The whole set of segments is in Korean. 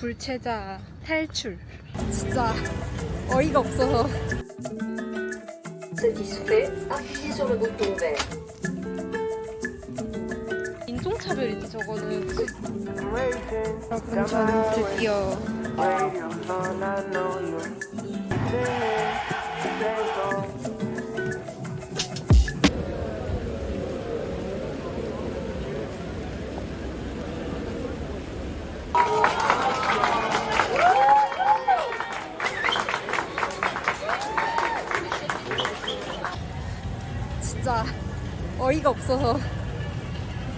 불체자 탈출. 진짜 어이가 없어서. 인종차별이지 저거는. 그럼 저는 드디어 진짜 어이가 없어서.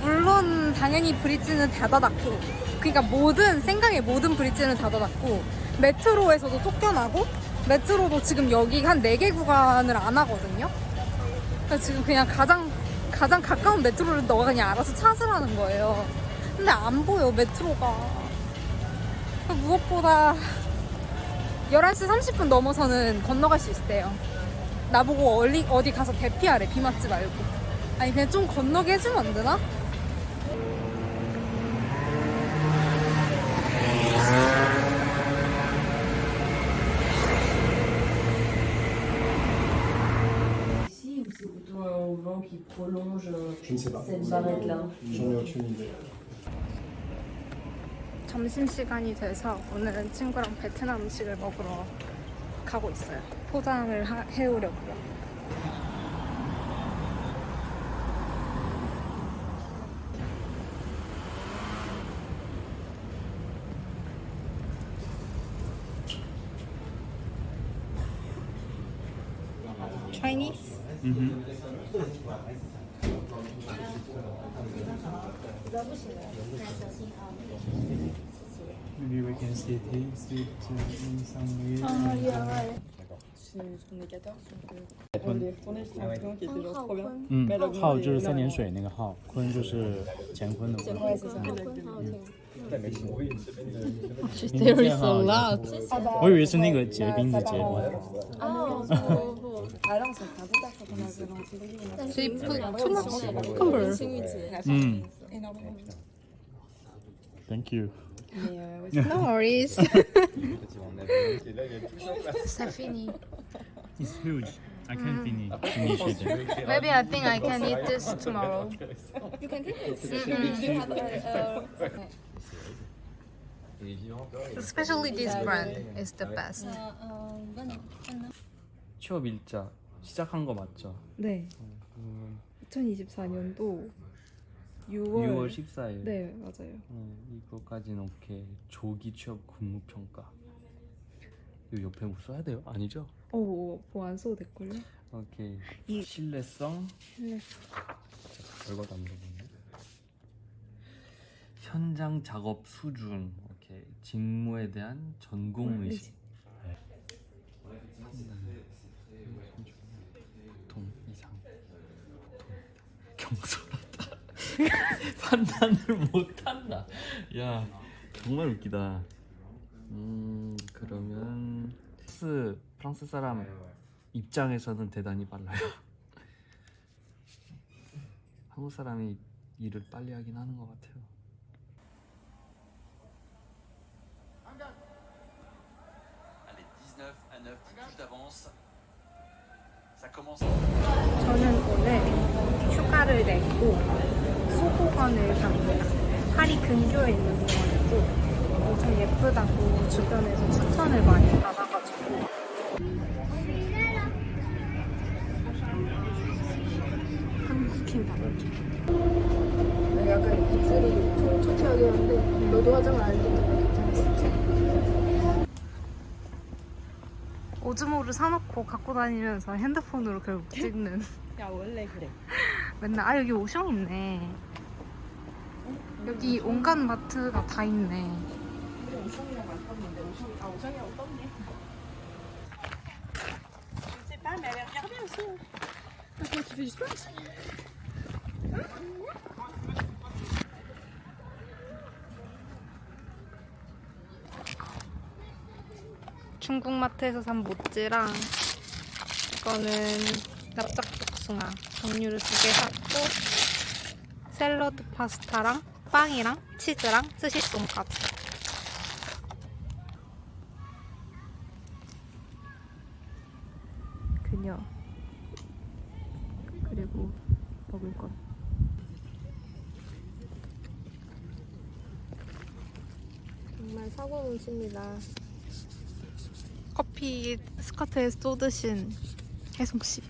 물론 당연히 브릿지는 닫아놨고 그러니까 모든 생강의 모든 브릿지는 닫아놨고 메트로에서도 쫓겨나고 메트로도 지금 여기 한 4개 구간을 안 하거든요. 그래서 지금 그냥 가장 가장 가까운 메트로를 너가 그냥 알아서 찾으라는 거예요. 근데 안 보여 메트로가. 무엇보다 11시 30분 넘어서는 건너갈 수 있대요 나보고 어디, 어디 가서 대피하래 비 맞지 말고 아니 그냥 좀 건너게 해주면 안 되나? Euh, Je ne sais pas. 점심시간이 돼서 오늘은 친구랑 베트남 음식을 먹으러 가고 있어요. 포장을 하- 해오려고요. Chinese? 嗯，号就是三点水,那个号，坤就是乾坤的坤我以为是那个结冰的结。所以不能不能。嗯。Thank you. No worries. Safini. It's huge. I can't finish finish it. Maybe I think I can eat this tomorrow. Especially this brand is the best. 취업 일자 시작한 거 맞죠? 네. 음, 2024년도 6월. 6월 14일. 네, 맞아요. 음, 이거까지는 오케이. 조기 취업 근무 평가. 이거 옆에 뭐 써야 돼요? 아니죠? 어, 뭐안 써도 될걸요? 오케이. 이- 신뢰성. 신뢰성. 잠깐 별거도 안 물어보네. 현장 작업 수준. 오케이. 직무에 대한 전공 어, 의식. 네. 보통 이상. 보통 경솔하다. 판단을 못한다. 야 정말 웃기다. 음 그러면 프랑스 프랑스 사람 입장에서는 대단히 빨라요. 한국 사람이 일을 빨리 하긴 하는 것 같아요. Allez, 19 à 9, 10 touches d'avance. Ça commence. 저는 오늘 휴가를 내고 소고관을 갑니다. 파리 근교에 있는 공원이고 엄청 예쁘다고 주변에서 추천을 많이 받아가지고 한국인 답게 약간 입술이 좀 초췌하긴 한데 너도 화장을 안 괜찮지? 오즈모를 사놓고 갖고 다니면서 핸드폰으로 결국 찍는 야, 원래 그래. 맨날 아 여기 오션 있네. 여기 온갖 마트가 다 있네. 중국 마트에서 산 모찌랑 이거는 납작 복숭아 정류를 두 개 샀고 샐러드 파스타랑 빵이랑 치즈랑 스시 돈까스 그녀. 그리고 먹을 것. 정말 사고 넘칩니다. 커피 스커트에 쏟으신 혜성씨.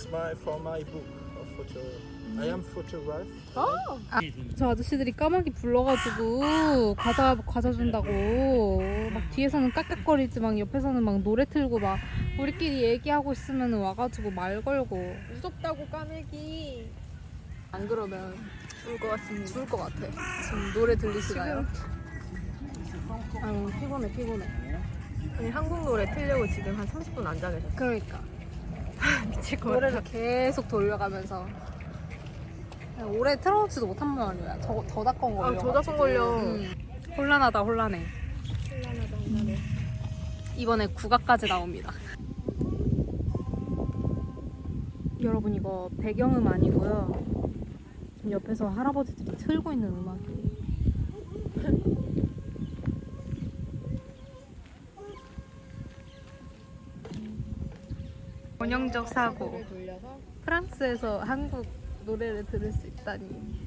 It's my for my book of photo. I am photograph. 저 아저씨들이 까마귀 불러가지고 과자 과자 준다고 막 뒤에서는 깍깍거리지 막 옆에서는 막 노래 틀고 막 우리끼리 얘기하고 있으면 와가지고 말 걸고 무섭다고 까매기. 안 그러면 죽을 것 같습니다. 죽을 것 같아. 지금 노래 들리시나요? 아유 피곤해 피곤해. 아니 한국 노래 틀려고 지금 한 30분 앉아 계셨어요. 그러니까 미칠 것 노래를 계속 돌려가면서 오래 틀어놓지도 못한 말이야. 저거 저작권 걸려. 아, 저작권 걸려. 혼란하다 혼란해. 혼란하다 혼란해. 이번에 국악까지 나옵니다. 여러분 이거 배경음 아니고요. 지금 옆에서 할아버지들이 틀고 있는 음악이에요. 원형적 사고. 돌려서 프랑스에서 한국 노래를 들을 수 있다니.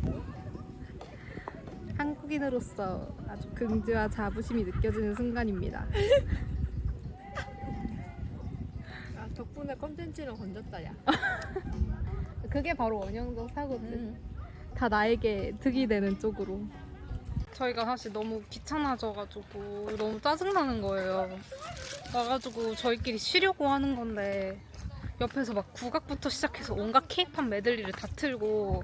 한국인으로서 아주 긍지와 자부심이 느껴지는 순간입니다. 아, 덕분에 컨텐츠를 건졌다 야. 그게 바로 원형적 사고지. 다 나에게 득이 되는 쪽으로. 저희가 사실 너무 귀찮아져가지고 너무 짜증나는 거예요. 와가지고 저희끼리 쉬려고 하는 건데 옆에서 막 국악부터 시작해서 온갖 케이팝 메들리를 다 틀고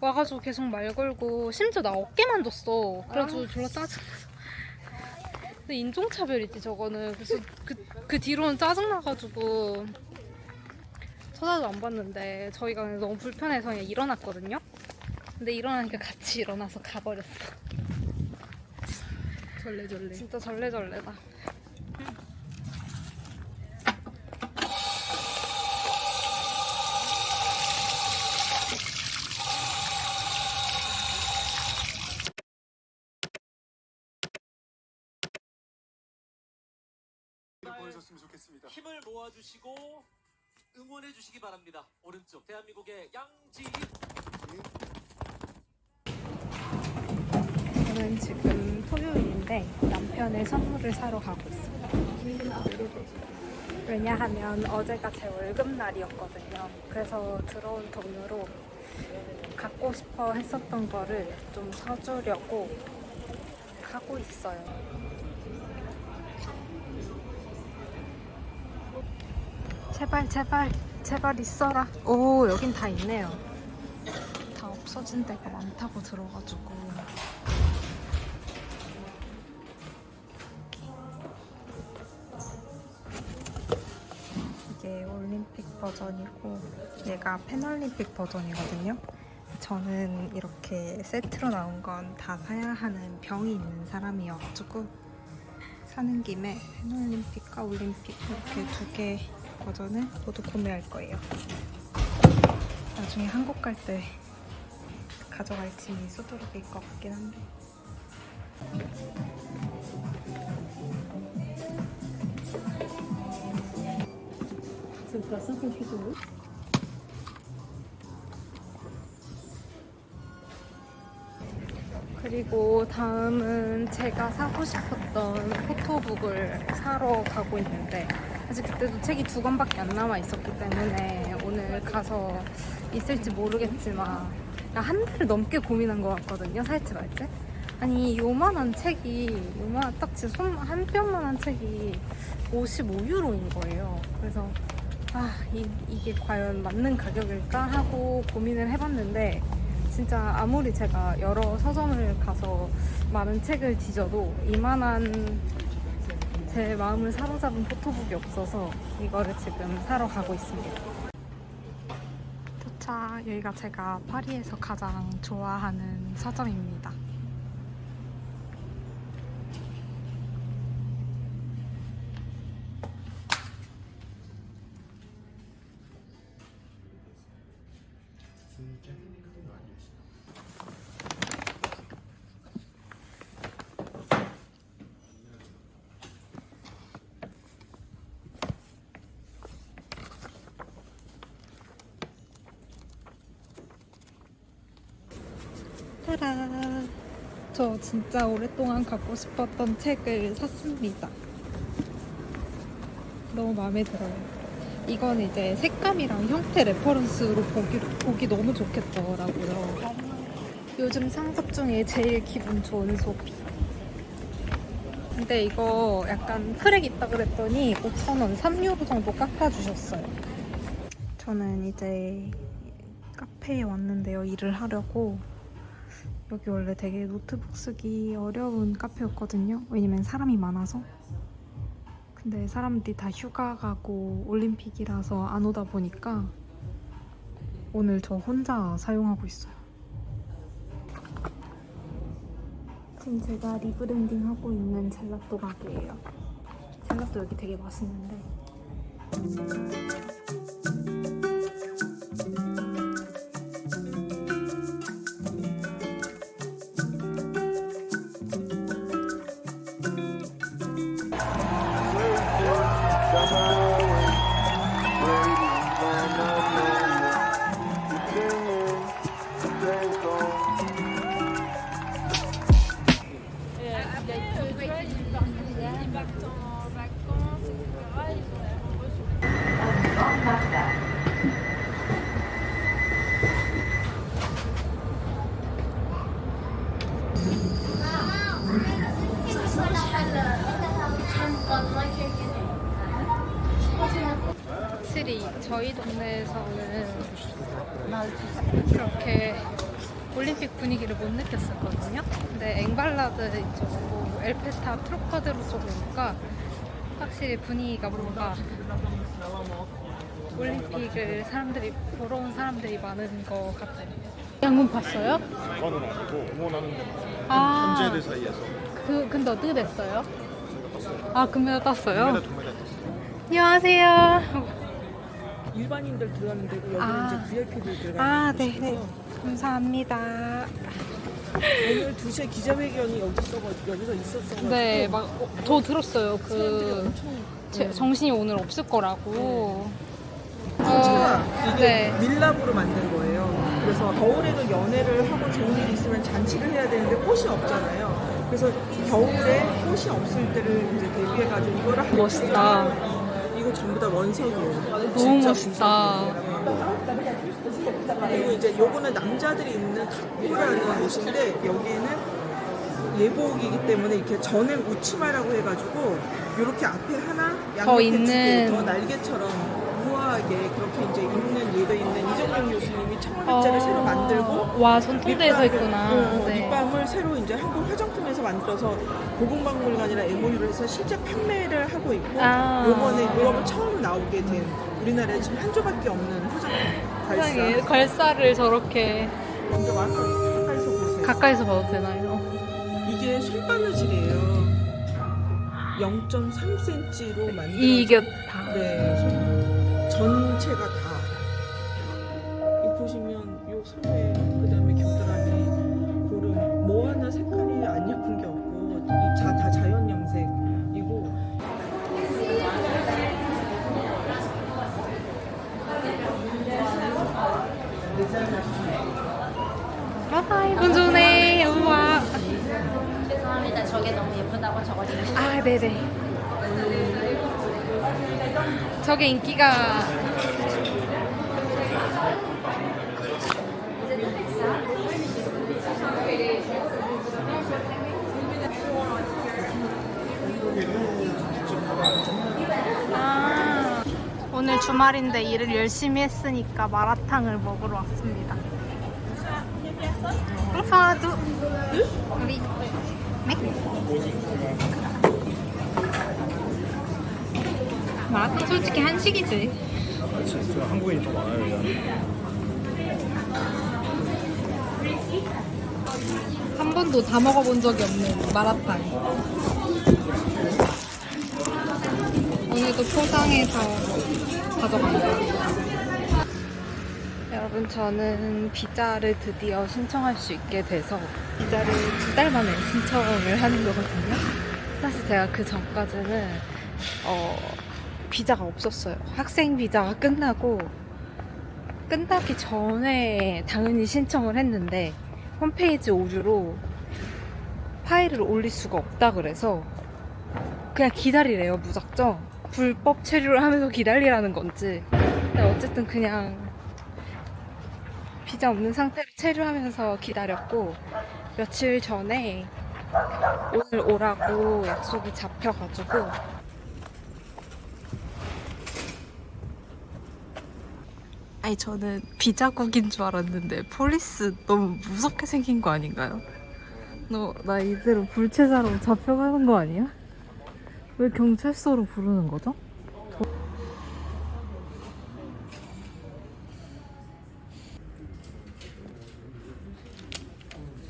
와가지고 계속 말 걸고 심지어 나 어깨만 줬어. 그래가지고 졸라 짜증나서. 근데 인종차별이지 저거는. 그래서 그, 그 뒤로는 짜증나가지고 쳐다도 안 봤는데 저희가 너무 불편해서 그냥 일어났거든요. 근데 일어나니까 같이 일어나서 가버렸어. 절레절레. 진짜 절레절레다. 힘을 모아주시고 응원해 주시기 바랍니다. 오른쪽 대한민국의 양지인 저는 지금 토요일인데 남편의 선물을 사러 가고 있습니다. 왜냐하면 어제가 제 월급날이었거든요. 그래서 들어온 돈으로 갖고 싶어 했었던 거를 좀 사주려고 하고 있어요. 제발 제발 제발 있어라. 오 여긴 다 있네요. 다 없어진 데가 많다고 들어가지고 이게 올림픽 버전이고 얘가 팬올림픽 버전이거든요. 저는 이렇게 세트로 나온 건 다 사야 하는 병이 있는 사람이어가지고 사는 김에 팬올림픽과 올림픽 이렇게 두개 버전을 모두 구매할 거예요. 나중에 한국 갈 때 가져갈 짐이 수두룩일 것 같긴 한데. 그리고 다음은 제가 사고 싶었던 포토북을 사러 가고 있는데 아직 그때도 책이 두 권밖에 안 남아 있었기 때문에 오늘 가서 있을지 모르겠지만 한 달을 넘게 고민한 것 같거든요 살지 말지 아니 요만한 책이 요만 딱 진짜 손한 뼘만한 책이 55유로인 거예요. 그래서 아 이, 이게 과연 맞는 가격일까 하고 고민을 해봤는데 진짜 아무리 제가 여러 서점을 가서 많은 책을 뒤져도 이만한 제 마음을 사로잡은 포토북이 없어서 이거를 지금 사러 가고 있습니다. 도착! 여기가 제가 파리에서 가장 좋아하는 서점입니다. 진짜 오랫동안 갖고 싶었던 책을 샀습니다. 너무 마음에 들어요. 이건 이제 색감이랑 형태 레퍼런스로 보기, 보기 너무 좋겠더라고요. 요즘 산 것 중에 제일 기분 좋은 소비. 근데 이거 약간 크랙 있다 그랬더니 5,000원, 3유로 정도 깎아주셨어요. 저는 이제 카페에 왔는데요. 일을 하려고. 여기 원래 되게 노트북 쓰기 어려운 카페였거든요. 왜냐면 사람이 많아서. 근데 사람들이 다 휴가 가고 올림픽이라서 안 오다 보니까 오늘 저 혼자 사용하고 있어요. 지금 제가 리브랜딩 하고 있는 젤라또 가게예요. 젤라또 여기 되게 맛있는데. 분위기를 못 느꼈었거든요. 근데 앵발라드 이쪽으로 엘페타 트로카드로 쪽 오니까 확실히 분위기가 뭔가 올림픽을 사람들이 보러 온 사람들이 많은 것 같아요. 양문 봤어요? 그거는 아니고 응원하는 데 아, 현재들 사이에서 그 근데 어떻게 됐어요? 아 금메달 땄어요? 동메달 동메달 땄어요. 안녕하세요. 일반인들 들어가면 되고 여기는 아. 이제 VIP들 들어가는 아, 네, 네. 감사합니다. 오늘 2시에 기자회견이 여기 있어가지고 여기서 있었어가지고 네, 막, 어, 저 들었어요. 그, 엄청 제- 정신이 오늘 없을 거라고. 진짜 어, 이게 네. 밀랍으로 만든 거예요. 그래서 겨울에도 연애를 하고 좋은 일이 있으면 잔치를 해야 되는데 꽃이 없잖아요. 그래서 겨울에 꽃이 없을 때를 이제 대비해가지고 이거를 하고 멋있다. 이거 전부 다 원석이에요. 너무 진짜 멋있다. 원석이에요. 그리고 이제 요거는 남자들이 입는 탁구라는 옷인데 여기에는 예복이기 때문에 이렇게 전에 우치마라고 해가지고 이렇게 앞에 하나 더 양옆에 있는- 두개 더 날개처럼 우아하게 그렇게 이제 입는 예도 있는 이정명 교수님이 청원일자를 새로 만들고 와, 손톱대에서 립밤을- 있구나. 어, 네. 립밤을 새로 이제 한국 화장품에서 만들어서 고궁박물관이랑 MOU를 해서 실제 판매를 하고 있고 아. 요번에 유럽에 처음 나오게 된 우리나라에 지금 한 조밖에 없는 화장품 세상에, 걸사를 저렇게 먼저 와서 가까이서 보세요 가까이서 봐도 되나요? 이게 손바느질이에요 0.3cm로 만든 이게 다. 네, 손 전체가 다. 이 보시면 요 그다음에 아, 이분 좋네. 우와. 죄송합니다. 저게 너무 예쁘다고 적어주고 싶어요. 아, 네네. 저게 인기가 아, 오늘 주말인데 일을 열심히 했으니까 마라탕을 먹으러 왔습니다. 저도 우리 네? 마라탕 솔직히 한식이지. 한국인이 더 많아요. 한 번도 다 먹어본 적이 없는 마라탕. 오늘도 포장해서 가져간 거예요. 여러분, 저는 비자를 드디어 신청할 수 있게 돼서 비자를 두 달 만에 신청을 하는 거거든요. 사실 제가 그 전까지는 어, 비자가 없었어요. 학생 비자가 끝나고 끝나기 전에 당연히 신청을 했는데 홈페이지 오류로 파일을 올릴 수가 없다 그래서 그냥 기다리래요 무작정 불법 체류를 하면서 기다리라는 건지 근데 어쨌든 그냥 비자 없는 상태로 체류하면서 기다렸고 며칠 전에 오늘 오라고 약속이 잡혀가지고 아니 저는 비자국인 줄 알았는데 폴리스 너무 무섭게 생긴 거 아닌가요? 너 나 이대로 불체자로 잡혀가는 거 아니야? 왜 경찰서로 부르는 거죠?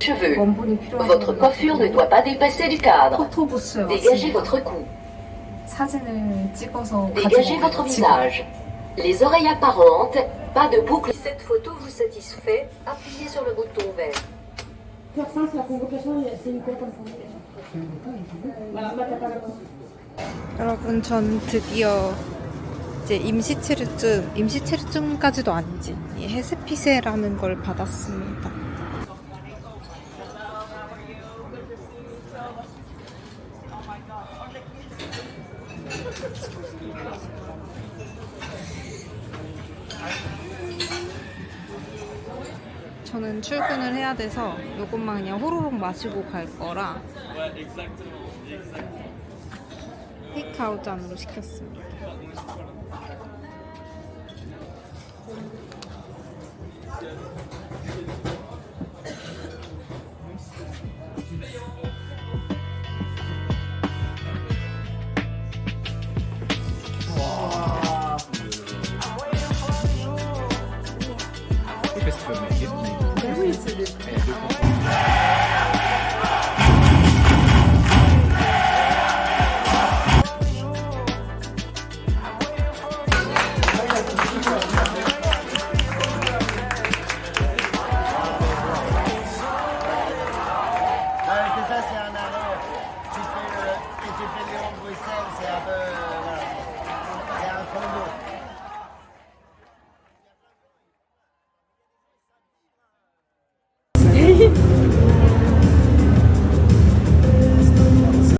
Cheveux. 원본이 필요한 Votre coiffure ne doit pas dépasser du cadre. 포토부스에 Dégagez 왔습니다. votre cou. 사진을 찍어서 Dégagez 가지고 votre 지금 visage. Les oreilles apparentes, pas de boucle. Si cette photo vous satisfait, appuyez sur le bouton vert. 여러분 전 드디어 이제 임시체류증 임시체류증까지도 아니지 이 해세피세라는 걸 받았습니다. 저는 출근을 해야 돼서 요것만 그냥 호로록 마시고 갈 거라 테이크아웃 잔으로 시켰습니다.